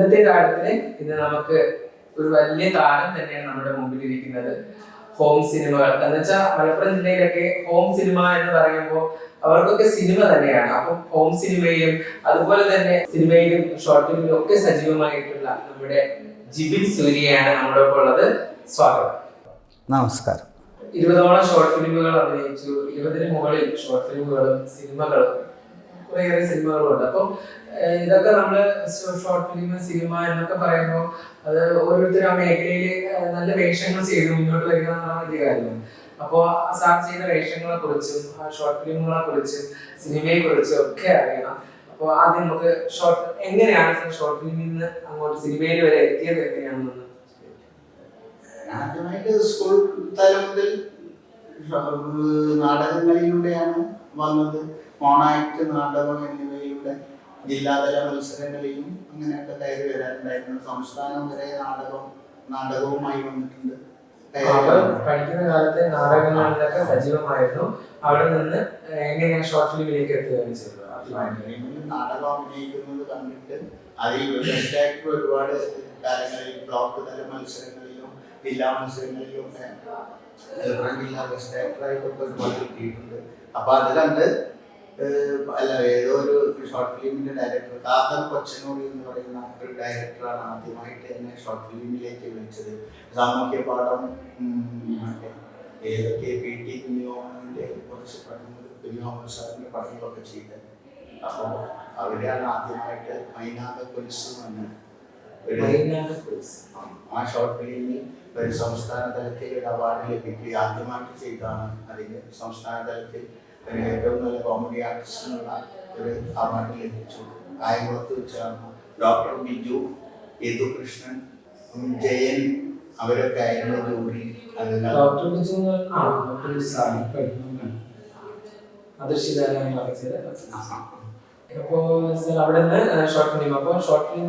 ഇന്നത്തെ കാലത്തിന് ഇന്ന് നമുക്ക് ഒരു വലിയ താരം തന്നെയാണ് നമ്മുടെ മുമ്പിൽ ഇരിക്കുന്നത് ഹോം സിനിമകൾ എന്ന് വെച്ചാൽ മലപ്പുറം ജില്ലയിലൊക്കെ ഹോം സിനിമ എന്ന് പറയുമ്പോൾ അവർക്കൊക്കെ സിനിമ തന്നെയാണ്. അപ്പം ഹോം സിനിമയും അതുപോലെ തന്നെ സിനിമയിലും ഷോർട്ട് ഫിലിമിലും ഒക്കെ സജീവമായിട്ടുള്ള നമ്മുടെ ജിബിൻ സൂര്യയാണ് നമ്മുടെ ഒപ്പം ഉള്ളത്. സ്വാഗതം. നമസ്കാരം. ഇരുപതോളം ഷോർട്ട് ഫിലിമുകൾ അഭിനയിച്ചു. ഇരുപതിന് മുകളിൽ ഷോർട്ട് ഫിലിമുകളും സിനിമകളും കുറേയേറെ സിനിമകളുണ്ട്. അപ്പം ഇതൊക്കെ നമ്മൾ ഷോർട്ട് ഫിലിം സിനിമ എന്നൊക്കെ പറയുമ്പോൾ അത് ഓരോരുത്തരും ആ മേഖലയിൽ നല്ല വേഷങ്ങൾ ചെയ്ത് മുന്നോട്ട് വരിക എന്നാണ് വലിയ കാര്യം. അപ്പോൾ സാർ ചെയ്യുന്ന വേഷങ്ങളെ കുറിച്ചും ഷോർട്ട് ഫിലിമുകളെ കുറിച്ചും സിനിമയെ കുറിച്ചും ഒക്കെ അറിയണം. അപ്പോൾ ആദ്യം നമുക്ക് ഷോർട്ട് എങ്ങനെയാണ് ഷോർട്ട് ഫിലിമിൽ നിന്ന് അങ്ങോട്ട് സിനിമയിൽ വരെ എത്തിയത് എങ്ങനെയാണെന്ന് ആദ്യമായിട്ട് സ്കൂൾ തലം മുതൽ നാടകങ്ങളിലൂടെയാണ് വന്നത്. മോണാക്ട് നാടകം എന്നിവയിലൂടെ ജില്ലാതല മത്സരങ്ങളിലും അങ്ങനെയൊക്കെ കയറി വരാറുണ്ടായിരുന്നു. സംസ്ഥാനം വരെ നാടകം നാടകവുമായി വന്നിട്ടുണ്ട്. പഠിക്കുന്ന കാലത്ത് നാടകങ്ങളിലൊക്കെ സജീവമായിരുന്നു. അവിടെ നിന്ന് എങ്ങനെയാണ് ഷോർട്ട് ഫിലിമിലേക്ക് എത്തുകയാണ് ചെയ്തത് നാടകം അഭിനയിക്കുന്നത് കണ്ടിട്ട് അതിൽ ബെസ്റ്റായിട്ട് ഒരുപാട് കാലങ്ങളിൽ ബ്ലോക്ക് തല മത്സരങ്ങളിലും ജില്ലാ മത്സരങ്ങളിലും ഒക്കെ ജില്ലാ ബെസ്റ്റ് ആക്ടറായിട്ടൊക്കെ ഒരുപാട് കിട്ടിയിട്ടുണ്ട്. അപ്പൊ അത് കണ്ട് അല്ല ഏതോ ഒരു ഷോർട്ട് ഫിലിമിന്റെ ഡയറക്ടർ കാതർ കൊച്ചനോടി എന്ന് പറയുന്ന ഒരു ഡയറക്ടറാണ് ആദ്യമായിട്ട് എന്നെ ഷോർട്ട് ഫിലിമിലേക്ക് വിളിച്ചത്. സാമൂഹ്യ പാഠം ഏതൊക്കെ പി ടി കുഞ്ഞോമിന്റെ കുറച്ച് പഠനങ്ങൾ കുഞ്ഞോമൻ സാറിന്റെ പഠനങ്ങളൊക്കെ ചെയ്തത് അപ്പോൾ അവിടെയാണ് ആദ്യമായിട്ട് മൈനാക കൊലുസ് എന്ന് ആ ഷോർട്ട് ഫിലിമിൽ ഒരു സംസ്ഥാന തലത്തിൽ ഒരു അവാർഡ് ലഭിക്കുകയും ആദ്യമായിട്ട് ചെയ്താണ് അതിന് സംസ്ഥാന തലത്തിൽ ഒരു ഏറ്റവും നല്ല കോമഡി ആർട്ടിസ്റ്റിനുള്ള ഒരു അവാർഡ് ലഭിച്ചു. കായംകുളത്ത് വെച്ചാണ് ഡോക്ടർ ബിജു യദുകൃഷ്ണൻ കൃഷ്ണൻ ജയൻ അവരൊക്കെ ആയിരുന്നു ജോലി. ഡോക്ടർ ബിജു അവിടെ നിന്ന് ഷോർട്ട് ഫിലിം ഷോർട്ട് ഫിലിം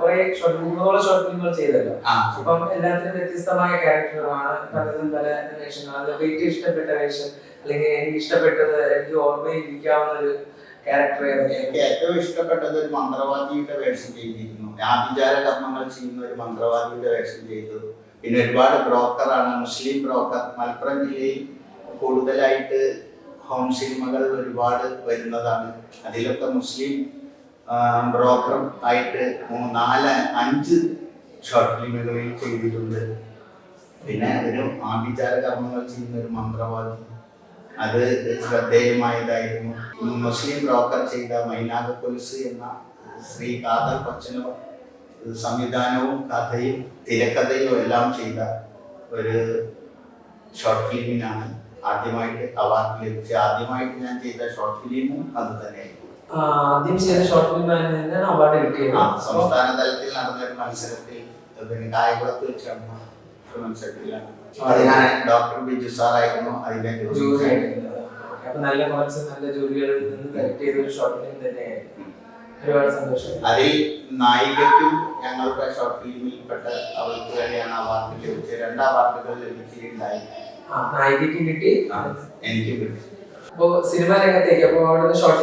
കുറെ ഷോർട്ട് ഷോർട്ട് ഫിലിമുകൾ ചെയ്തല്ലോ. അപ്പം എല്ലാത്തിനും വ്യത്യസ്തമായ ക്യാരക്ടറുകളാണ് പലതും പല വേഷങ്ങൾ അതിലൊക്കെ ഏറ്റവും ഇഷ്ടപ്പെട്ട വേഷം അല്ലെങ്കിൽ എനിക്ക് ഇഷ്ടപ്പെട്ടത് എനിക്ക് ഓർമ്മയിരിക്കാവുന്ന ഒരു ക്യാരക്ടർ എനിക്ക് ഏറ്റവും ഇഷ്ടപ്പെട്ടത് ഒരു മന്ത്രവാദിയുടെ വേഷം ചെയ്തിരുന്നു ആഭിചാര കർമ്മങ്ങൾ ചെയ്യുന്ന ഒരു മന്ത്രവാദിയുടെ വേഷം ചെയ്തു. പിന്നെ ഒരുപാട് ബ്രോക്കറാണ് മുസ്ലിം ബ്രോക്കർ മലപ്പുറം ജില്ലയിൽ കൂടുതലായിട്ട് ഹോം സിനിമകൾ ഒരുപാട് വരുന്നതാണ്. അതിലൊക്കെ മുസ്ലിം ബ്രോക്കർ ആയിട്ട് നാല് അഞ്ച് ഷോർട്ട് ഫിലിമുകളിൽ ചെയ്തിട്ടുണ്ട്. പിന്നെ ഒരു ആഭിചാര കർമ്മങ്ങൾ ചെയ്യുന്ന ഒരു മന്ത്രവാദി. അത് ശ്രദ്ധേയമായതായിരുന്നു. മുസ്ലിം ബ്രോക്കർ ചെയ്ത മൈനാഗ കൊലുസ് എന്ന ശ്രീ കാതർ കൊച്ചനോ സംവിധാനവും കഥയും തിരക്കഥയും എല്ലാം ചെയ്ത ഒരു ഷോർട്ട് ഫിലിമിനാണ് ആദ്യമായിട്ട് അവാർഡ് ലഭിച്ചത് ആദ്യമായിട്ട് ഞാൻ ചെയ്ത ഷോർട്ട് ഫിലിമും അത് തന്നെയായിരുന്നു. ആദ്യം ചെയ്ത ഷോർട്ട് ഫിലിം അവാർഡ് കിട്ടിയത്. സംസ്ഥാന തലത്തിൽ നടന്ന ഒരു മത്സരത്തിൽ പിന്നെ കായകുളത്ത് വെച്ചാണ് മത്സരത്തിലാണ്. അത് ഞാൻ ഡോക്ടർ ബിജു സാറായിരുന്നു അതിന്റെ ജൂറി അപ്പൊ നല്ല കുറച്ച് നല്ല ജോലികളിൽ നിന്ന് ചെയ്ത ഒരു ഷോർട്ട് ഫിലിം തന്നെയായിരുന്നു. ഒരുപാട് സന്തോഷം. അതിൽ നായികയ്ക്കും ഞങ്ങളുടെ ഷോർട്ട് ഫിലിമിൽപ്പെട്ട അവൾക്ക് വേണ്ടിയാണ് അവാർഡ് ലഭിച്ചത്. രണ്ട് അവാർഡുകൾ ലഭിക്കുകയുണ്ടായി നായികയ്ക്ക് കിട്ടി. എനിക്ക് കിട്ടി. ഷോർട്ട്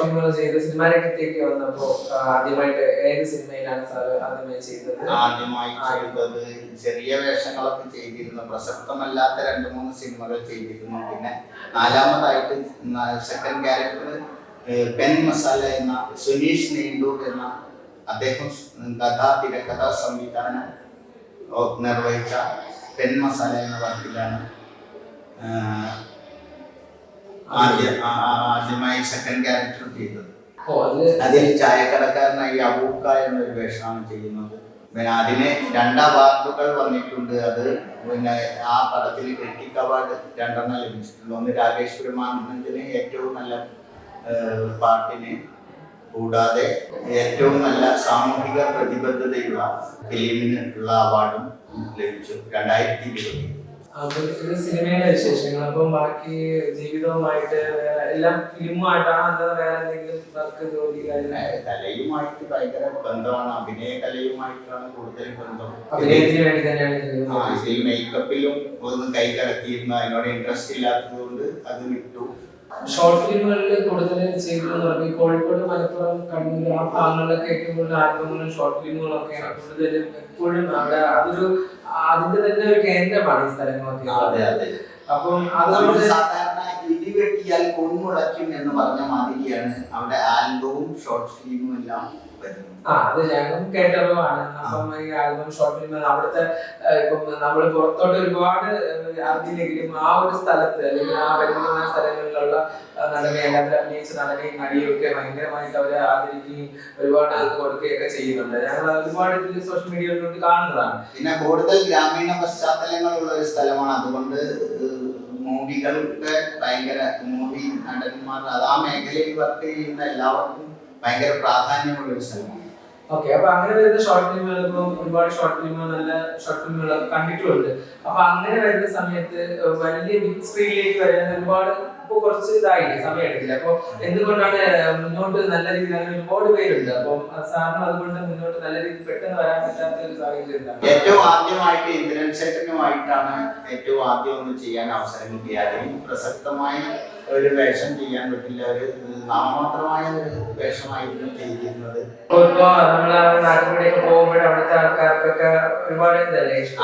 ആദ്യമായിട്ട് ഏത് സിനിമയിലാണ് ആദ്യമായി ചെയ്തത്? ചെറിയ വേഷങ്ങളൊക്കെ ചെയ്തിരുന്നു. പ്രസക്തമല്ലാത്ത രണ്ട് മൂന്ന് സിനിമകൾ ചെയ്തിരുന്നു. പിന്നെ നാലാമതായിട്ട് സെക്കൻഡ് ക്യാരക്ടർ പെൻ മസാല എന്ന സുനീഷ് നീണ്ടൂർ എന്ന അദ്ദേഹം കഥ തിരക്കഥ സംവിധാനം നിർവഹിച്ച പെൻ മസാല എന്ന ആഹ്, ആദ്യ ആദ്യമായി സെക്കൻഡ് ക്യാരക്ടർ ചെയ്തത് അതിൽ ചായക്കടക്കാരനായി അബൂക്ക എന്നൊരു വേഷമാണ് ചെയ്യുന്നത്. പിന്നെ അതിന് രണ്ട് അവാർഡുകൾ വന്നിട്ടുണ്ട്. അത് പിന്നെ ആ പടത്തിൽ ക്രിട്ടിക് അവാർഡ് രണ്ടെണ്ണം ലഭിച്ചിട്ടുണ്ട്. ഒന്ന് രാകേഷ് പെരുമാനന്ദിന് ഏറ്റവും നല്ല പാട്ടിന്. കൂടാതെ ഏറ്റവും നല്ല സാമൂഹിക പ്രതിബദ്ധതയുള്ള ഫിലിമിനുള്ള അവാർഡും ലഭിച്ചു. രണ്ടായിരത്തി ഇരുപത്തി അപ്പൊ ഇത് സിനിമയുടെ വിശേഷങ്ങൾ. അപ്പം ബാക്കി ജീവിതവുമായിട്ട് വേറെ എല്ലാം ഫിലിമുമായിട്ടാണ് അല്ലാതെ വേറെ എന്തെങ്കിലും വർക്ക് ജോലി കലയുമായിട്ട് ഭയങ്കര ബന്ധമാണ്. അഭിനയ കലയുമായിട്ടാണ് കൂടുതൽ ബന്ധം. അഭിനയത്തിന് വേണ്ടി തന്നെയാണ് മേക്കപ്പിലും ഒന്ന് കൈ കടത്തിയിരുന്നു അതിനോട് ഇൻട്രസ്റ്റ് ഇല്ലാത്തത് കൊണ്ട് അത് വിട്ടു. ഷോർട്ട് ഫിലിമുകളിൽ കൂടുതൽ ചെയ്തതെന്ന് പറഞ്ഞാൽ കോഴിക്കോട് മലപ്പുറം കണ്ണൂർ ആ ഭാഗങ്ങളിലൊക്കെ ഏറ്റവും കൂടുതൽ ആൽബങ്ങളും ഷോർട്ട് ഫിലിമുകളൊക്കെയാണ് കൂടുതലും എപ്പോഴും അവിടെ. അതൊരു അതിന്റെ തന്നെ ഒരു കേന്ദ്രമാണ് ഈ സ്ഥലങ്ങളൊക്കെ. അപ്പം അത് നമ്മൾ സാധാരണ സാധാരണ ഇടിവെട്ടിയാൽ കൊൺമുളയ്ക്കും എന്ന് പറഞ്ഞ മാതിരിയാണ് അവിടെ ആൽബവും ഷോർട്ട് ഫിലിമും എല്ലാം ആ അത് ഞങ്ങളും കേട്ടറിവാണ്. അപ്പം ഈ ആൽബം ഷോർട്ട് ഫിലിം അവിടുത്തെ ഇപ്പം നമ്മൾ പുറത്തോട്ട് ഒരുപാട് അറിഞ്ഞില്ലെങ്കിലും ആ ഒരു സ്ഥലത്ത് അല്ലെങ്കിൽ ആ വരുന്ന സ്ഥലങ്ങളിലുള്ള നടനെ അല്ലാതെ അഭിനയിച്ച നടനെയും നടിയും ഒക്കെ ഭയങ്കരമായിട്ട് അവരെ ആദരിക്കുകയും ഒരുപാട് അത് കൊടുക്കുകയൊക്കെ ചെയ്യുന്നുണ്ട്. ഞങ്ങൾ ഒരുപാട് ഇതിൽ സോഷ്യൽ മീഡിയയിലോട്ട് കാണുന്നതാണ്. പിന്നെ കൂടുതൽ ഗ്രാമീണ പശ്ചാത്തലങ്ങളുള്ള ഒരു സ്ഥലമാണ്. അതുകൊണ്ട് മൂവികൾക്ക് ഭയങ്കര മൂവി നടന്മാർ. അത് ആ മേഖലയിൽ വർക്ക് ചെയ്യുന്ന എല്ലാവർക്കും ഭയങ്കര പ്രാധാന്യമുള്ള ഒരു സ്ഥലമാണ്. ഓക്കെ അപ്പൊ അങ്ങനെ വരുന്ന ഷോർട്ട് ഫിലിമുകൾ ഒരുപാട് ഷോർട്ട് ഫിലിമുകൾ നല്ല ഷോർട്ട് ഫിലിമുകൾ കണ്ടിട്ടുമുണ്ട്. അപ്പൊ അങ്ങനെ വരുന്ന സമയത്ത് വലിയ ബിഗ് സ്ക്രീനിലേക്ക് വരാൻ ഒരുപാട് ഇപ്പൊ കുറച്ച് ഇതായി സമയം എടുക്കില്ല അപ്പൊ എന്തുകൊണ്ടാണ് മുന്നോട്ട് നല്ല രീതിയിൽ അങ്ങനെ ഒരുപാട് പേരുണ്ട്? അപ്പം സാറിന് അതുകൊണ്ട് മുന്നോട്ട് നല്ല രീതിയിൽ പെട്ടെന്ന് വരാൻ പറ്റാത്ത ഒരു സാഹചര്യം? ഏറ്റവും ആദ്യമായിട്ട് ഇന്ദ്രൻ ചേട്ടനുമായിട്ടാണ് ഏറ്റവും ആദ്യം ഒന്ന് ചെയ്യാൻ അവസരം കിട്ടിയ അതിൽ പ്രസക്തമായ ഒരു വേഷം ചെയ്യാൻ പറ്റില്ല. ഒരു നാമമാത്രമായ ഒരു വേഷമായിരുന്നു ചെയ്തിരുന്നത്?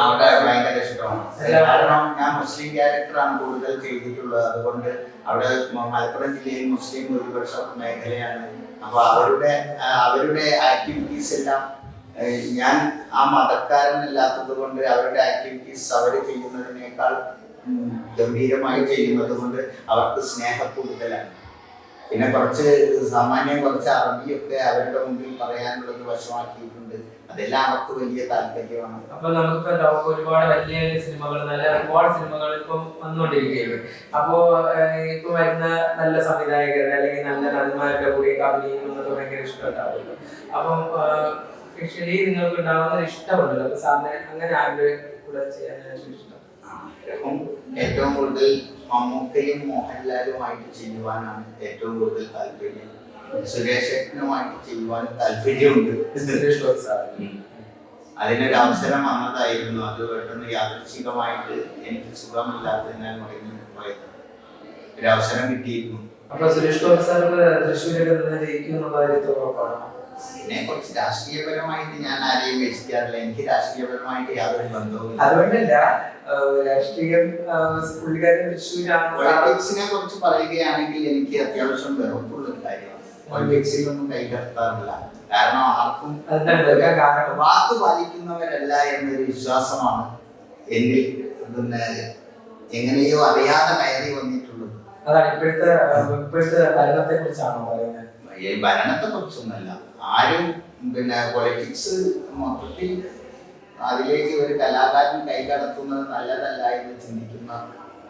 അവിടെ ഭയങ്കര ഇഷ്ടമാണ്. കാരണം ഞാൻ മുസ്ലിം ക്യാരക്ടറാണ് കൂടുതൽ ചെയ്തിട്ടുള്ളത്. അതുകൊണ്ട് അവിടെ മലപ്പുറം ജില്ലയിൽ മുസ്ലിം ഭൂരിപക്ഷ മേഖലയാണ്. അപ്പൊ അവരുടെ അവരുടെ ആക്ടിവിറ്റീസ് എല്ലാം ഞാൻ ആ മതക്കാരനല്ലാത്തത് കൊണ്ട് അവരുടെ ആക്ടിവിറ്റീസ് അവർ ചെയ്യുന്നതിനേക്കാൾ ഗംഭീരമായി ചെയ്യുന്നത് കൊണ്ട് അവർക്ക് സ്നേഹ കൂടുതലാണ്. പിന്നെ കുറച്ച് സാമാന്യം കുറച്ച് അറബിയൊക്കെ അവരുടെ മുമ്പിൽ പറയാനുള്ളത് വശമാക്കിയിട്ടുണ്ട്. അതെല്ലാം അവർക്ക് വലിയ താല്പര്യമാണ്. അപ്പൊ നമുക്കിപ്പോ ലോകം ഒരുപാട് വലിയ വലിയ സിനിമകൾ നല്ല ഒരുപാട് സിനിമകൾ ഇപ്പം വന്നുകൊണ്ടിരിക്കുകയാണ് അപ്പോ ഇപ്പൊ വരുന്ന നല്ല സംവിധായകരുടെ അല്ലെങ്കിൽ നല്ല നടന്മാരുടെ കൂടെ അഭിനയിക്കുന്നത് ഭയങ്കര ഇഷ്ടമുണ്ടാവുമല്ലോ അപ്പം സ്പെഷ്യലി നിങ്ങൾക്ക് ഉണ്ടാവുന്ന ഒരു ഇഷ്ടമുണ്ടല്ലോ. അപ്പൊ സാറിന് അങ്ങനെ ആരുടെ കൂടെ ചെയ്യാനായിട്ട് ഇഷ്ടം. ഏറ്റവും കൂടുതൽ മമ്മൂക്കയും മോഹൻലാലുമായിട്ട് ചെയ്യുവാനാണ് ഏറ്റവും കൂടുതൽ താല്പര്യം. സുരേഷ് ഏട്ടനുമായിട്ട് ചെയ്യുവാനും താല്പര്യമുണ്ട്. അതിനൊരു അവസരം വന്നതായിരുന്നു. അത് പെട്ടെന്ന് യാദൃശികമായിട്ട് എനിക്ക് സുഖമില്ലാത്തതിനാൽ മുടങ്ങി പോയത്. ഒരു അവസരം കിട്ടിയിരുന്നു. അപ്പൊ സുരേഷ് ഗോപി സാറിന് തൃശ്ശൂരൊക്കെ നിന്ന് ജയിക്കും എന്നുള്ള കാര്യത്തിൽ ഉറപ്പാണ്? പിന്നെ കുറച്ച് രാഷ്ട്രീയപരമായിട്ട് ഞാൻ ആരെയും വീക്ഷിക്കാറില്ല എനിക്ക് രാഷ്ട്രീയപരമായിട്ട് യാതൊരു ബന്ധവും അതുകൊണ്ടല്ല രാഷ്ട്രീയം പുള്ളിക്കാരൻ തൃശ്ശൂരാണ്. പൊളിറ്റിക്സിനെ കുറിച്ച് പറയുകയാണെങ്കിൽ എനിക്ക് അത്യാവശ്യം വെറുപ്പുള്ള ഒരു കാര്യമാണ് കൈകടത്താറില്ല. കാരണം ആർക്കും വാക്ക് പാലിക്കുന്നവരല്ല എന്നൊരു വിശ്വാസമാണ് എന്നിൽ പിന്നെ എങ്ങനെയോ അറിയാതെ കയറി വന്നിട്ടുള്ളത്. അതാണ് ഇപ്പോഴത്തെ ഇപ്പോഴത്തെ ഭരണത്തെ കുറിച്ചാണോ പറയുന്നത്? ഭരണത്തെ കുറിച്ചൊന്നല്ല ആരും പിന്നെ പൊളിറ്റിക്സ് മൊത്തത്തിൽ അതിലേക്ക് ഒരു കലാകാരൻ കൈകടത്തുന്നത് നല്ലതല്ല എന്ന് ചിന്തിക്കുന്ന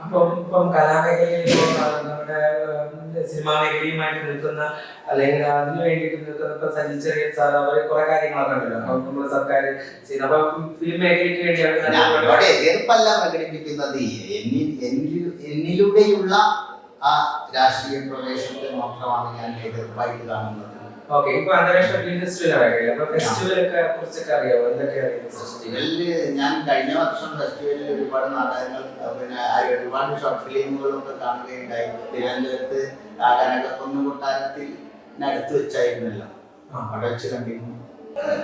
അപ്പം ഇപ്പം കലാമേഖലയിൽ നമ്മുടെ സിനിമാ മേഖലയുമായിട്ട് നിൽക്കുന്ന അല്ലെങ്കിൽ അതിനു വേണ്ടിയിട്ട് നിൽക്കുന്ന ഇപ്പൊ സജി ചെറിയ സാർ അവർ കുറെ കാര്യങ്ങളൊക്കെ ഉണ്ടല്ലോ അപ്പം നമ്മുടെ സർക്കാർ ചെയ്യുന്ന അപ്പൊ ഫിലിം മേഖലയ്ക്ക് വേണ്ടിയാണ് എതിർപ്പല്ല പ്രകടിപ്പിക്കുന്നത്. എന്നിലൂടെയുള്ള ആ രാഷ്ട്രീയ പ്രവേശനത്തെ മാത്രമാണ് ഞാൻ എതിർപ്പായിട്ട് കാണുന്നത്. ഓക്കെ ഇപ്പൊ അന്താരാഷ്ട്ര ഫിലിം ഫെസ്റ്റിവൽ അറിയാം അപ്പൊ ഫെസ്റ്റിവലൊക്കെ കുറിച്ചൊക്കെ അറിയാമോ എന്തൊക്കെ ഫെസ്റ്റിവലിൽ ഞാൻ കഴിഞ്ഞ വർഷം ഫെസ്റ്റിവലിൽ ഒരുപാട് നാടകങ്ങൾ പിന്നെ ഒരുപാട് ഷോർട്ട് ഫിലിമുകളൊക്കെ കാണുകയുണ്ടായി. തിരുവനന്തപുരത്ത് ആകാനൊക്കെ കനകക്കുന്ന് കൊട്ടാരത്തിൽ അടുത്ത് വെച്ചായിരുന്നല്ലോ. അവിടെ വെച്ച് കണ്ടിരുന്നു.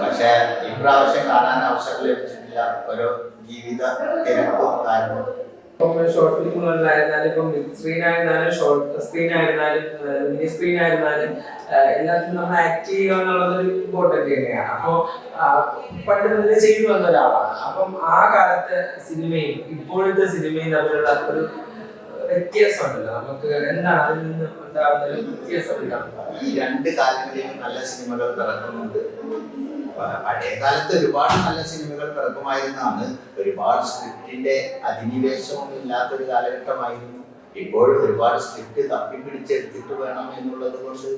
പക്ഷെ ഇപ്രാവശ്യം കാണാൻ അവസരം ലഭിച്ചിട്ടില്ല. ഓരോ ജീവിത തിരക്കും കാരണം ഇപ്പം ഷോർട്ട് ഫിലിമുകളിലായിരുന്നാലും ഇപ്പം ബിഗ് സ്ക്രീൻ ആയിരുന്നാലും ഷോർട്ട് സ്ക്രീൻ ആയിരുന്നാലും മിനി സ്ക്രീൻ ആയിരുന്നാലും എല്ലാത്തിനും നമ്മൾ ആക്ട് ചെയ്യുക എന്നുള്ളത് ഒരു ഇമ്പോർട്ടന്റ് തന്നെയാണ് അപ്പോൾ പണ്ട് മുതലേ ചെയ്തു വന്ന ഒരാളാണ്. അപ്പം ആ കാലത്തെ സിനിമയും ഇപ്പോഴത്തെ സിനിമയും തമ്മിലുള്ള ഒരു വ്യത്യാസമുണ്ടല്ലോ. നമുക്ക് എന്താണ് അതിൽ നിന്ന് ഉണ്ടാകുന്ന ഒരു വ്യത്യാസം രണ്ട് കാലങ്ങളിലും നല്ല സിനിമകൾ പിറക്കുന്നുണ്ട് പ- പഴയ കാലത്ത് ഒരുപാട് നല്ല സിനിമകൾ പിറക്കുമായിരുന്നാണ് ഒരുപാട് സ്ക്രിപ്റ്റിന്റെ അധിനിവേശവും ഇല്ലാത്തൊരു കാലഘട്ടമായിരുന്നു. ഇപ്പോഴും ഒരുപാട് സ്ക്രിപ്റ്റ് തപ്പിപ്പിടിച്ചെടുത്തിട്ട് വേണം എന്നുള്ളത് കൊണ്ട്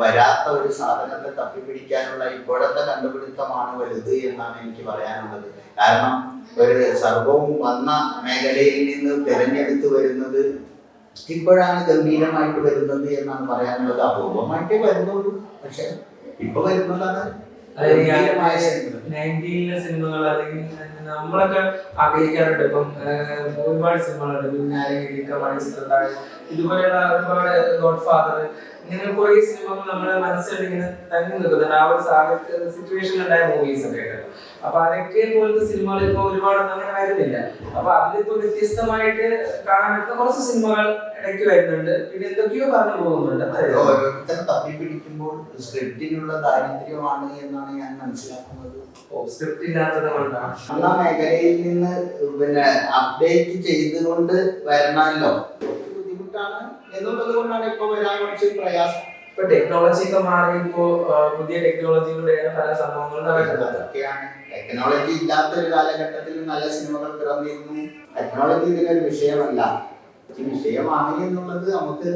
വരാത്ത ഒരു സാധനത്തെ തപ്പിപ്പിടിക്കാനുള്ള ഇപ്പോഴത്തെ കണ്ടുപിടുത്തമാണ് വലുത് എന്നാണ് എനിക്ക് പറയാനുള്ളത്. കാരണം ഒരു സർവവും വന്ന മേഖലയിൽ നിന്ന് തിരഞ്ഞെടുത്ത് വരുന്നത് ഇപ്പോഴാണ് ഗംഭീരമായിട്ട് വരുന്നത് എന്നാണ് പറയാനുള്ളത്. അപൂർവമായിട്ടേ വരുന്നുള്ളൂ. പക്ഷെ ഇപ്പൊ വരുന്നതാണ്. നയന്റീനിലെ സിനിമകൾ അല്ലെങ്കിൽ നമ്മളൊക്കെ ആഗ്രഹിക്കാറുണ്ട്. ഇപ്പം ഒരുപാട് സിനിമകളുണ്ട്. പിന്നാലെ മണി ചിത്രത്താഴ് ഇതുപോലെയുള്ള ഒരുപാട് ഗോഡ് ഫാദർ ഇങ്ങനെ കുറെ സിനിമകൾ നമ്മുടെ മനസ്സിൽ ഇങ്ങനെ തങ്ങി നിൽക്കുന്നുണ്ട്. ആ ഒരു സാഹചര്യ സിറ്റുവേഷനിലുണ്ടായ മൂവീസ് ഒക്കെ അപ്പൊ അതൊക്കെ പോലത്തെ സിനിമകൾ ഇപ്പൊ ഒരുപാട് അങ്ങനെ വരുന്നില്ല. അപ്പൊ അതിലിപ്പോ വ്യത്യസ്തമായിട്ട് കാണാൻ പറ്റുന്ന കുറച്ച് സിനിമകൾ ഇടയ്ക്ക് വരുന്നുണ്ട്. പിന്നെ എന്തൊക്കെയോ പറഞ്ഞു പോകുന്നുണ്ട്. അതായത് പിടിക്കുമ്പോൾ തപ്പിപ്പിടിക്കുമ്പോൾ സ്ക്രിപ്റ്റിനുള്ള ദാരിദ്ര്യമാണ് എന്നാണ് ഞാൻ മനസ്സിലാക്കുന്നത്. സ്ക്രിപ്റ്റ് ഇല്ലാത്തത് കൊണ്ടാണ് ആ മേഖലയിൽ നിന്ന് പിന്നെ അപ്ഡേറ്റ് ചെയ്തുകൊണ്ട് വരണമല്ലോ. ബുദ്ധിമുട്ടാണ് എന്നുള്ളത് കൊണ്ടാണ് ഇപ്പൊ വരാൻ കുറച്ച് പ്രയാസം. ഇപ്പൊ ടെക്നോളജി ഒക്കെ മാറി ഇപ്പോ പുതിയ ടെക്നോളജികളുടെ പല സംഭവങ്ങളും നടക്കുന്നത് ടെക്നോളജി ഇല്ലാത്ത ഒരു കാലഘട്ടത്തിൽ നല്ല സിനിമകൾ പിറന്നിരുന്നു ടെക്നോളജി ഇതിനൊരു വിഷയമല്ല. വിഷയമാണ് എന്നുള്ളത് നമുക്ക്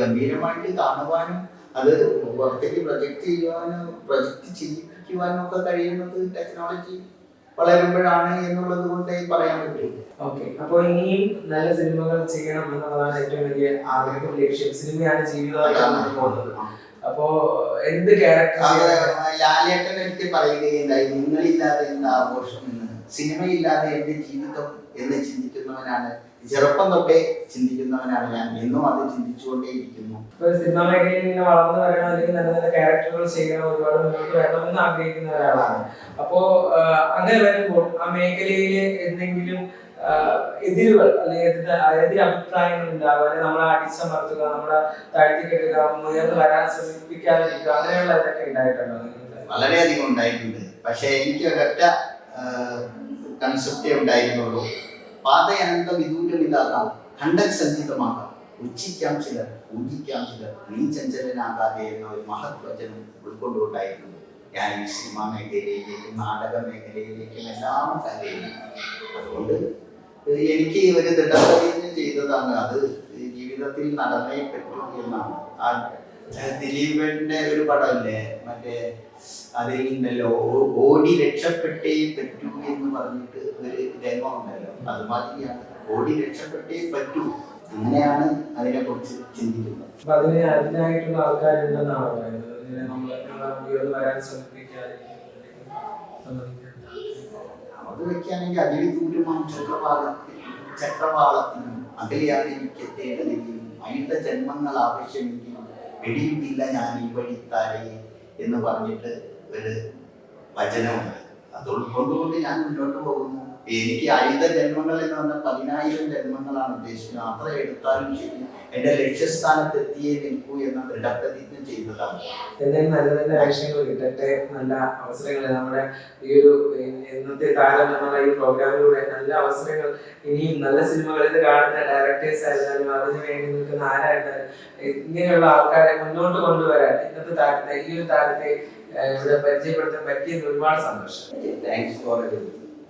ഗംഭീരമായിട്ട് കാണുവാനും അത് പുറത്തേക്ക് പ്രൊജക്ട് ചെയ്യുവാനും പ്രൊജക്ട് ചെയ്യിപ്പിക്കുവാനും ഒക്കെ കഴിയുന്നത് ടെക്നോളജി വളരുമ്പോഴാണ് എന്നുള്ളത് കൊണ്ട് പറയാൻ പറ്റും. ഓക്കെ അപ്പൊ ഇനിയും നല്ല സിനിമകൾ ചെയ്യണം എന്നുള്ളതാണ് ഏറ്റവും വലിയ ആഗ്രഹം ലക്ഷ്യം. സിനിമയാണ് ജീവിതമായിട്ടാണ് പോകുന്നത്. അപ്പോ എന്ത് ക്യാരക്ടർ ലാലേട്ടൻ എനിക്ക് പറയുകയുണ്ടായി. നിങ്ങളില്ലാതെ എന്ത് ആഘോഷം എന്ന്. സിനിമയില്ലാതെ എന്റെ ജീവിതം എന്ന് ചിന്തിക്കുന്നവനാണ്. ചെറുപ്പം തൊട്ടേ ചിന്തിക്കുന്നവനാണ് ഞാൻ. എന്നും അത് ചിന്തിച്ചുകൊണ്ടേയിരിക്കുന്നു. സിനിമാ മേഖലയിൽ ഇങ്ങനെ വളർന്നു വരണം അല്ലെങ്കിൽ നല്ല നല്ല ക്യാരക്ടറുകൾ ചെയ്യണം ഒരുപാട് മുന്നോട്ട് വരണമെന്ന് ആഗ്രഹിക്കുന്ന ഒരാളാണ്. അപ്പോ അങ്ങനെ വരുമ്പോൾ ആ മേഖലയിൽ എന്തെങ്കിലും എതിരുകൾ അല്ലെങ്കിൽ എതിർ- അഭിപ്രായങ്ങൾ ഉണ്ടാവുക നമ്മളെ അടിച്ചമർത്തുക നമ്മളെ താഴ്ത്തിക്കെട്ടുക ഉയർന്നു വരാൻ ശ്രമിപ്പിക്കാതിരിക്കുക അങ്ങനെയുള്ള ഇതൊക്കെ ഉണ്ടായിട്ടുണ്ടോ? വളരെയധികം ഉണ്ടായിട്ടുണ്ട്. പക്ഷേ എനിക്ക് ഒരൊറ്റ കൺസെപ്റ്റേ ഉണ്ടായിരുന്നുള്ളൂ. പാതയനന്ത വിദൂരമിതാകാം ഖണ്ഡൻ സഞ്ചിതമാകാം ഉച്ചിക്കാം ചിലർ പൂജിക്കാം ചിലർ നീ ചഞ്ചലനാകാതെ എന്ന ഒരു മഹത് ഉൾക്കൊണ്ടുകൊണ്ടായിരുന്നു ഞാൻ ഈ സിനിമ മേഖലയിലേക്കും നാടക മേഖലയിലേക്കും എല്ലാം അതുകൊണ്ട് എനിക്ക് ഒരു ദൃഢപ്രതിജ്ഞ ചെയ്തതാണ്. അത് ജീവിതത്തിൽ നടന്നേ പറ്റൂ എന്നാണ്. ആ ദിലീപന്റെ ഒരു പടമല്ലേ? മറ്റേ അതിൽ ഉണ്ടല്ലോ ഓടി രക്ഷപ്പെട്ടേ പറ്റൂ എന്ന് പറഞ്ഞിട്ട് ഒരു രംഗം ഉണ്ടല്ലോ. അതുമാതിരിയാണ്. ഓടി രക്ഷപ്പെട്ടേ പറ്റൂ. അങ്ങനെയാണ് അതിനെ കുറിച്ച് ചിന്തിക്കുന്നത് അതിന് അതിനായിട്ടുള്ള ആൾക്കാരുണ്ടെന്നാണ് പറയുന്നത്. നമ്മളെ വരാൻ ശ്രമിപ്പിക്കാതിരിക്കുക അത് വെക്കുകയാണെങ്കിൽ അതിവിദൂരമാം ചക്രവാളത്തിൽ ചക്രവാളത്തിനും അകലെയാതെ എനിക്ക് എത്തേണ്ടതെങ്കിലും അയിന്റെ ജന്മങ്ങൾ ആവശ്യമെങ്കിലും വെടിയുന്നില്ല ഞാൻ ഈ വഴി വഴിത്താരെ എന്ന് പറഞ്ഞിട്ട് ഒരു വചനമുണ്ട്. അത് ഉൾക്കൊണ്ടുകൊണ്ട് ഞാൻ മുന്നോട്ട് പോകുന്നു. എനിക്ക് ആയുധ ജന്മങ്ങൾ എന്ന് പറഞ്ഞാൽ പതിനായിരം ജന്മങ്ങളാണ് ഉദ്ദേശിക്കുന്നത്. അത്ര എടുത്താലും ശരി. എന്റെ ലക്ഷ്യസ്ഥാനത്ത് എത്തിയേ നിൽക്കൂ എന്ന ദൃഢപ്രതിജ്ഞ ചെയ്തതാണ്. എന്തായാലും നല്ല നല്ല വേഷങ്ങൾ കിട്ടട്ടെ. നല്ല അവസരങ്ങൾ നമ്മുടെ ഈ ഒരു ഇന്നത്തെ താരം എന്നുള്ള ഈ പ്രോഗ്രാമിലൂടെ നല്ല അവസരങ്ങൾ. ഇനിയും നല്ല സിനിമകളിൽ കാണുന്ന ഡയറക്ടേഴ്സ് ആയിരുന്നാലും അതിനു വേണ്ടി നിൽക്കുന്ന ആരായിരുന്നാലും ഇങ്ങനെയുള്ള ആൾക്കാരെ മുന്നോട്ട് കൊണ്ടുവരാൻ ഇന്നത്തെ താരത്തെ ഈ ഒരു താരത്തെ ഇവിടെ പരിചയപ്പെടുത്താൻ പറ്റിയത് ഒരുപാട് സന്തോഷം. Thanks for